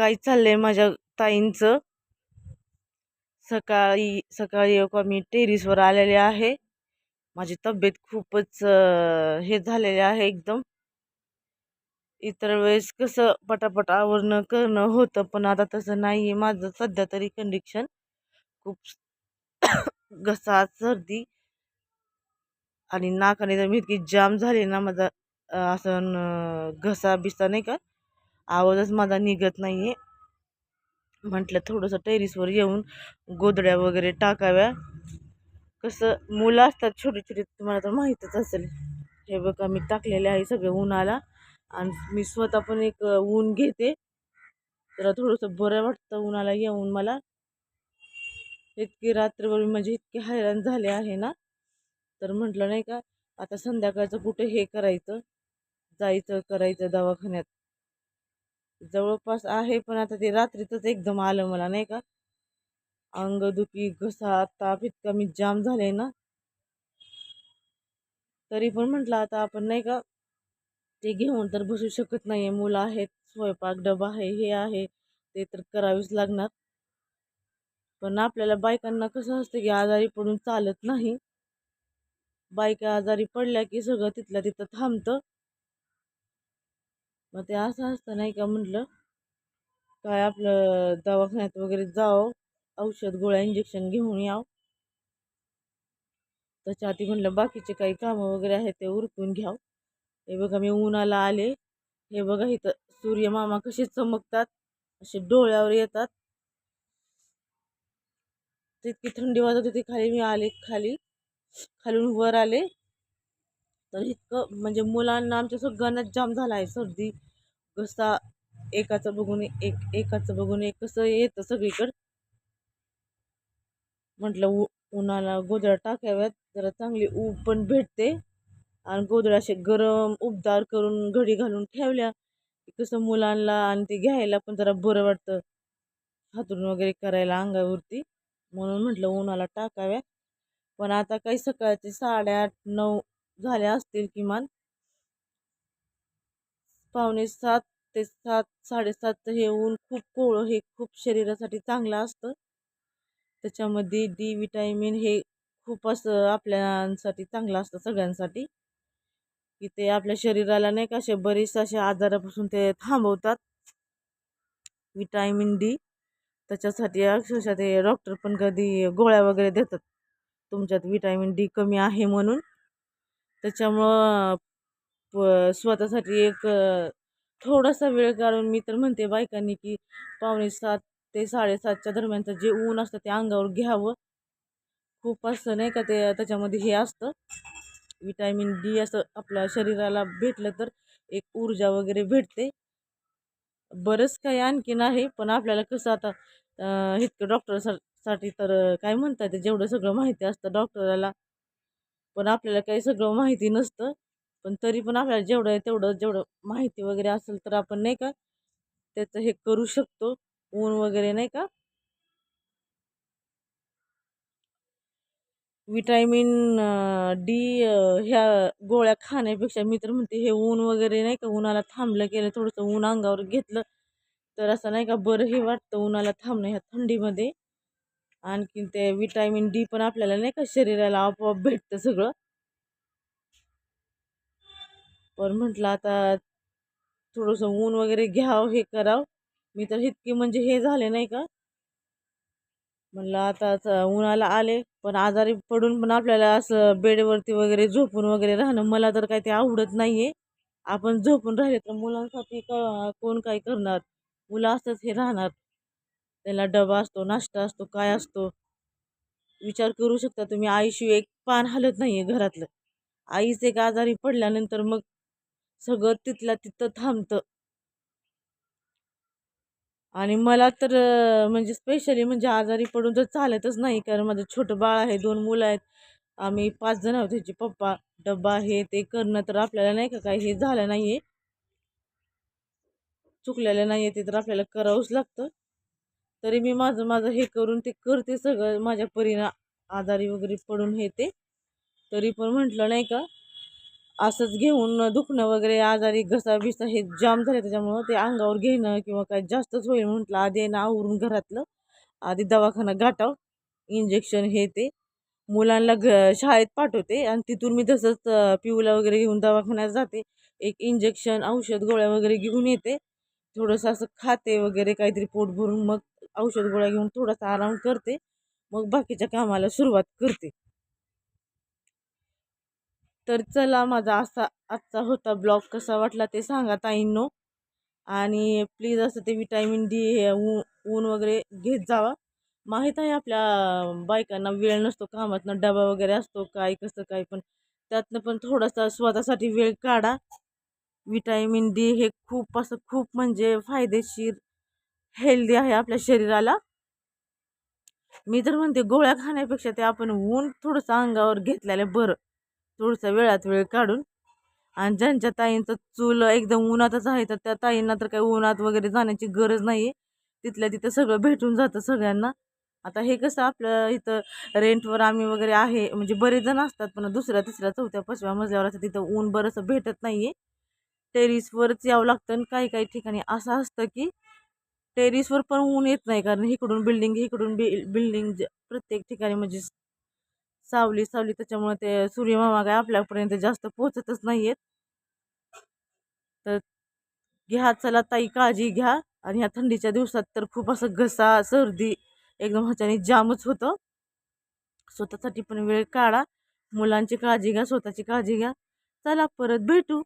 काय चाललंय माझ्या ताईंचं? सकाळी सकाळी एक मी टेरिसवर आलेले आहे. माझी तब्येत खूपच हे झालेले आहे एकदम. इतर वेळेस कसं पटापट आवरणं करणं होतं पण आता तसं नाही आहे माझं सध्या तरी कंडिक्शन खूप घसा सर्दी आणि नाकाने तर मी इतकी जाम झाली ना माझा असं घसा बिसा नाही का? आवाजच माझा निघत नाही आहे म्हटलं थोडंसं टेरिसवर येऊन गोदड्या वगैरे टाकाव्या. कसं मुलं असतात छोटी छोटी तुम्हाला तर माहीतच असेल. हे बघा मी टाकलेले आहे सगळे उन्हाला. आणि मी स्वतः पण एक ऊन घेते. तर थोडंसं बरं वाटतं उन्हाला येऊन मला. इतकी रात्रभर म्हणजे इतके हैराण झाले आहे ना. तर म्हटलं नाही का आता संध्याकाळचं कुठे हे करायचं? जायचं करायचं दवाखान्यात. जवळपास आहे पण आता ते रात्रीतच एकदम आलं मला नाही का? अंगदुखी घसा ताप इतका मी जाम झाले ना. तरी पण म्हटलं आता आपण नाही का ते घेऊन तर बसू शकत नाही आहे मुलं आहेत स्वयंपाक डबा आहे हे आहे ते तर करावीच लागणार. पण आपल्याला बायकांना कसं असतं की आजारी पडून चालत नाही. बायका आजारी पडल्या की सगळं तिथल्या तिथं थांबतं. मग ते असं असतं नाही का म्हटलं काय आपलं दवाखान्यात वगैरे जावं औषध गोळ्या इंजेक्शन घेऊन यावं. त्याच्या आधी म्हटलं बाकीचे काही कामं वगैरे आहेत ते उरकून घ्यावं. हे बघा मी उन्हाला आले. हे बघा इथं सूर्यमामा कसे चमकतात असे डोळ्यावर येतात. तितकी थंडी वाजत होती खाली मी आले खाली. खालून वर आले. तर इतकं म्हणजे मुलांना आमच्या सगळ्यांना जाम झाला आहे सर्दी घसा एकाचं बघून एक एकाचं बघून एक कसं येतं सगळीकडं. म्हटलं उ उन्हाला गोधड्या टाकाव्यात जरा चांगली ऊब पण भेटते. आणि गोधड्या असे गरम उबदार करून घडी घालून ठेवल्या. कसं मुलांना आणि ते घ्यायला पण जरा बरं वाटतं. हातरून वगैरे करायला अंगावरती. म्हणून म्हटलं उन्हाला टाकाव्या. पण आता काही सकाळचे साडेआठ नऊ झाल्या असतील किमान? पावणे सात ते सात साडेसातचं हे ऊन खूप कोवळं हे खूप शरीरासाठी चांगलं असतं. त्याच्यामध्ये डी विटॅमिन हे खूप असं आपल्यासाठी चांगलं असतं सगळ्यांसाठी. की ते आपल्या शरीराला नाही का असे बरेच असे आजारापासून ते थांबवतात. विटॅमिन डी त्याच्यासाठी अक्षरशः ते डॉक्टर पण कधी गोळ्या वगैरे देतात. तुमच्यात विटॅमिन डी कमी आहे म्हणून. त्याच्यामुळं प स्वतःसाठी एक थोडासा वेळ काढून मी तर म्हणते बायकांनी की पावणे सात ते साडेसातच्या दरम्यानचं जे ऊन असतं ते अंगावर घ्यावं. खूप असं नाही का ते त्याच्यामध्ये हे असतं. विटॅमिन डी असं आपल्या शरीराला भेटलं तर एक ऊर्जा वगैरे भेटते. बरंच काही आणखीन आहे पण आपल्याला कसं आता इतकं डॉक्टरसाठी तर काय म्हणतात जेवढं सगळं माहिती असतं डॉक्टराला पण आपल्याला काही सगळं माहिती नसतं. पण तरी पण आपल्याला जेवढं आहे तेवढं जेवढं माहिती वगैरे असेल तर आपण नाही का त्याचं हे करू शकतो. ऊन वगैरे नाही का? विटॅमिन डी ह्या गोळ्या खाण्यापेक्षा मी तर म्हणते हे ऊन वगैरे नाही का उन्हाला थांबलं गेलं थोडंसं ऊन अंगावर घेतलं तर असं नाही का बरंही वाटतं उन्हाला थांबणं ह्या थंडीमध्ये. आणखीन ते विटॅमिन डी पण आपल्याला नाही का शरीराला आपोआप भेटतं सगळं. पण म्हटलं आता थोडंसं ऊन वगैरे घ्यावं हे करावं. मी तर इतकी म्हणजे हे झाले नाही का? म्हणलं आता उन्हाला आले पण आजारी पडून पण आपल्याला असं बेडवरती वगैरे झोपून वगैरे राहणं मला तर काही ते आवडत नाही आहे आपण झोपून राहिले तर मुलांसाठी क कोण काय करणार? मुलं असंच हे राहणार. त्याला डबा असतो नाश्ता असतो काय असतो? विचार करू शकता तुम्ही आईशिवाय एक पान हलत नाही आहे घरातलं. आईच एक आजारी पडल्यानंतर मग सगळं तिथल्या तिथं थांबतं. आणि मला तर म्हणजे स्पेशली म्हणजे आजारी पडून तर चालतच नाही कारण माझं छोटं बाळ आहे दोन मुलं आहेत. आम्ही पाच जण आहोत त्याचे पप्पा डब्बा हे ते करणं तर आपल्याला नाही का काही? हे झालं नाही आहे चुकलेलं नाही आहे ते तर आपल्याला करावंच लागतं. तरी मी माझं माझं हे करून ते करते सगळं. माझ्या परीनं आजारी वगैरे पडून हे ते. तरी पण म्हटलं नाही का असंच घेऊन दुखणं वगैरे आजारी घसा बिसा हे जाम झाले त्याच्यामुळं ते अंगावर घेणं किंवा काय जास्तच होईल म्हटलं. आधी ना आवरून घरातलं. आधी दवाखाना गाठाव इंजेक्शन हे ते. मुलांना घ शाळेत पाठवते आणि तिथून मी तसंच पिऊला वगैरे घेऊन दवाखान्यात जाते. एक इंजेक्शन औषध गोळ्या वगैरे घेऊन येते. थोडंसं असं खाते वगैरे काहीतरी पोट भरून मग औषध गोळ्या घेऊन थोडासा आराम करते. मग बाकीच्या कामाला सुरुवात करते. तर चला माझा असा आजचा होता ब्लॉग. कसा वाटला ते सांगा ताईंनो. आणि प्लीज असं ते विटॅमिन डी हे ऊन ऊन वगैरे घेत जावा. माहीत आहे आपल्या बायकांना वेळ नसतो कामातनं डबा वगैरे असतो काय कसं काय पण त्यातनं पण थोडासा स्वतःसाठी वेळ काढा. विटॅमिन डी हे खूप असं खूप म्हणजे फायदेशीर हेल्दी आहे आपल्या शरीराला. मी तर म्हणते गोळ्या खाण्यापेक्षा ते आपण ऊन थोडंसं अंगावर घेतलेलं बरं. थोडंसं वेळात वेळ काढून. आणि ज्यांच्या ताईंचं चूल एकदम उन्हातच आहे तर त्या ताईंना तर काही उन्हात वगैरे जाण्याची गरज नाही आहे तिथल्या तिथं सगळं भेटून जातं सगळ्यांना. आता हे कसं आपलं इथं रेंटवर आम्ही वगैरे आहे म्हणजे बरेच जण असतात पण दुसऱ्या तिसऱ्या चौथ्या पाचव्या मजल्यावर असं तिथं ऊन बरंसं भेटत नाही आहे टेरिसवरच यावं लागतं आणि काही काही ठिकाणी असं असतं की टेरिसवर पण ऊन येत नाही कारण इकडून बिल्डिंग इकडून बि बिल्डिंग प्रत्येक ठिकाणी म्हणजे सावली सावली त्याच्यामुळे ते सूर्यमामा काय आपल्यापर्यंत जास्त पोचतच नाही आहेत तर घ्या चला ताई काळजी घ्या आणि ह्या थंडीच्या दिवसात तर खूप असं घसा सर्दी एकदम ह्याच्याने जामच होतं. स्वतःसाठी पण वेळ काढा. मुलांची काळजी घ्या स्वतःची काळजी घ्या. चला परत भेटू.